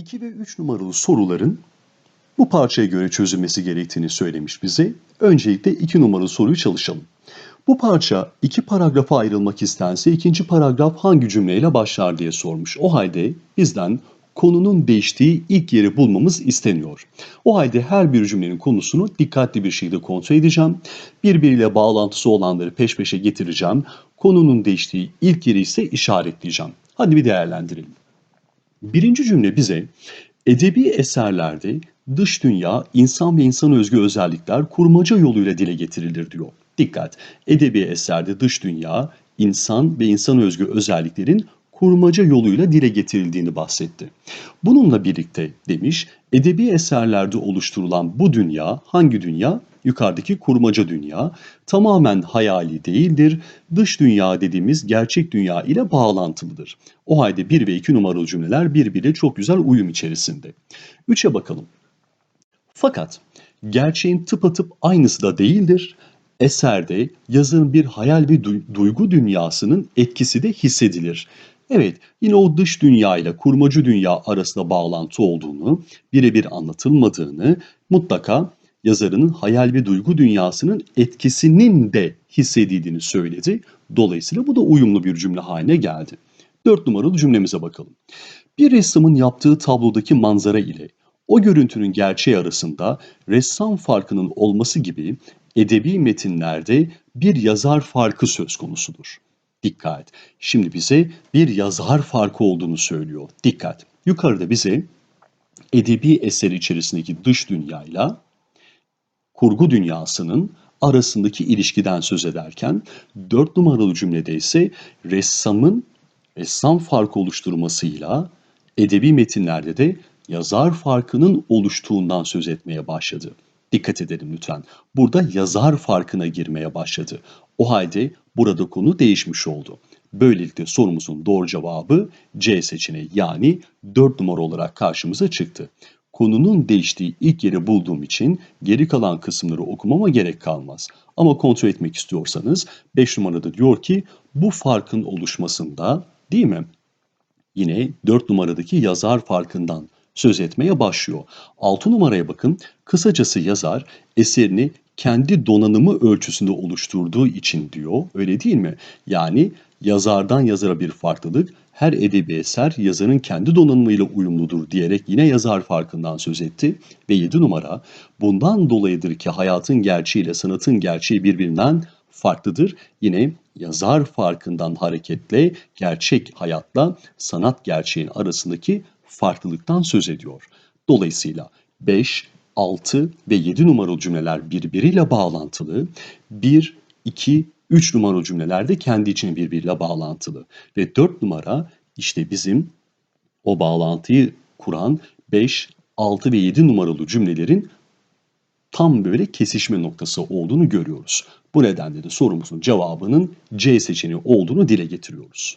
2 ve 3 numaralı soruların bu parçaya göre çözülmesi gerektiğini söylemiş bize. Öncelikle 2 numaralı soruyu çalışalım. Bu parça iki paragrafa ayrılmak istense ikinci paragraf hangi cümleyle başlar diye sormuş. O halde bizden konunun değiştiği ilk yeri bulmamız isteniyor. O halde her bir cümlenin konusunu dikkatli bir şekilde kontrol edeceğim. Birbiriyle bağlantısı olanları peş peşe getireceğim. Konunun değiştiği ilk yeri ise işaretleyeceğim. Hadi bir değerlendirelim. Birinci cümle bize edebi eserlerde dış dünya, insan ve insan özgü özellikler kurmaca yoluyla dile getirilir diyor. Dikkat! Edebi eserde dış dünya, insan ve insan özgü özelliklerin kurmaca yoluyla dile getirildiğini bahsetti. Bununla birlikte demiş, edebi eserlerde oluşturulan bu dünya hangi dünya? Yukarıdaki kurmaca dünya tamamen hayali değildir. Dış dünya dediğimiz gerçek dünya ile bağlantılıdır. O halde 1 ve 2 numaralı cümleler birbiriyle çok güzel uyum içerisinde. 3'e bakalım. Fakat gerçeğin tıpatıp aynısı da değildir. Eserde yazarın bir hayal ve du- duygu dünyasının etkisi de hissedilir. Evet, yine o dış dünya ile kurmacı dünya arasında bağlantı olduğunu, birebir anlatılmadığını, mutlaka yazarının hayal ve duygu dünyasının etkisinin de hissedildiğini söyledi. Dolayısıyla bu da uyumlu bir cümle haline geldi. Dört numaralı cümlemize bakalım. Bir ressamın yaptığı tablodaki manzara ile o görüntünün gerçeği arasında ressam farkının olması gibi edebi metinlerde bir yazar farkı söz konusudur. Dikkat! Şimdi bize bir yazar farkı olduğunu söylüyor. Dikkat! Yukarıda bize edebi eser içerisindeki dış dünyayla kurgu dünyasının arasındaki ilişkiden söz ederken dört numaralı cümlede ise ressamın ressam farkı oluşturmasıyla edebi metinlerde de yazar farkının oluştuğundan söz etmeye başladı. Dikkat edelim lütfen. Burada yazar farkına girmeye başladı. O halde burada konu değişmiş oldu. Böylelikle sorumuzun doğru cevabı C seçeneği yani 4 numara olarak karşımıza çıktı. Konunun değiştiği ilk yeri bulduğum için geri kalan kısımları okumama gerek kalmaz. Ama kontrol etmek istiyorsanız 5 numarada diyor ki bu farkın oluşmasında değil mi? Yine 4 numaradaki yazar farkından söz etmeye başlıyor. 6 numaraya bakın. Kısacası yazar eserini kendi donanımı ölçüsünde oluşturduğu için diyor. Öyle değil mi? Yani yazardan yazara bir farklılık, her edebi eser yazarın kendi donanımıyla uyumludur diyerek yine yazar farkından söz etti. Ve 7 numara, bundan dolayıdır ki hayatın gerçeğiyle sanatın gerçeği birbirinden farklıdır. Yine yazar farkından hareketle gerçek hayatla sanat gerçeğin arasındaki farklılıktan söz ediyor. Dolayısıyla 5, 6 ve 7 numaralı cümleler birbiriyle bağlantılı. 1, 2, 3 numaralı cümleler de kendi içine birbiriyle bağlantılı. Ve 4 numara işte bizim o bağlantıyı kuran 5, 6 ve 7 numaralı cümlelerin tam böyle kesişme noktası olduğunu görüyoruz. Bu nedenle de sorumuzun cevabının C seçeneği olduğunu dile getiriyoruz.